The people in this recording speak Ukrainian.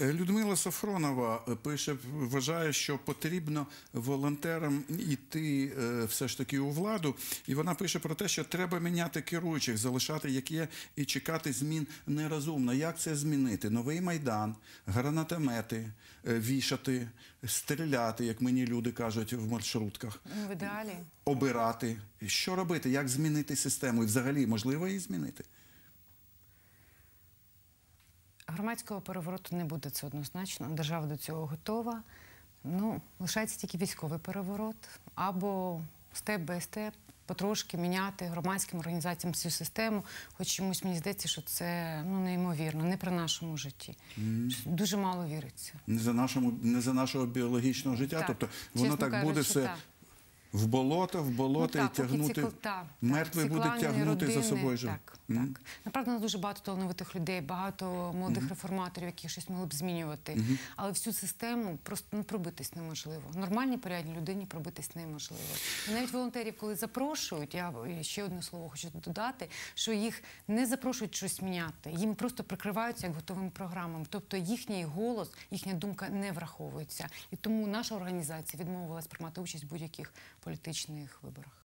Е, Людмила Сафронова е, пише, вважає, що потрібно волонтерам йти е, все ж таки у владу. І вона пише про те, що треба міняти керуючих, залишати як є, і чекати змін нерозумно. Як це змінити? Новий майдан, гранатомети, вішати, стріляти, як мені люди кажуть в маршрутках. Ну, в ідеалі. Обирати. Що робити? Як змінити систему? І взагалі можливо її змінити? Громадського перевороту не буде це однозначно. Держава до цього готова. Ну, лишається тільки військовий переворот або степ бай степ, потрошки міняти громадським організаціям цю систему. Хоч чомусь мені здається, що це ну неймовірно, не при нашому житті. Дуже мало віриться. Не за нашому, не за нашого біологічного життя. Так, Тобто воно чесно так буде все так. В болото, в болото Ну, і так, тягнути. ці мертвий буде тягнути за собою. жив. Так, так. Направду, нас дуже багато талановитих людей, багато молодих реформаторів, які щось могли б змінювати. Але всю систему просто ну, пробитись неможливо. Нормальній порядній людині пробитись неможливо. І навіть волонтерів, коли запрошують, я ще одне слово хочу додати, що їх не запрошують щось міняти, їм просто прикриваються як готовими програмами. Тобто їхній голос, їхня думка не враховується. І тому наша організація відмовилась приймати участь в будь-яких політичних виборах.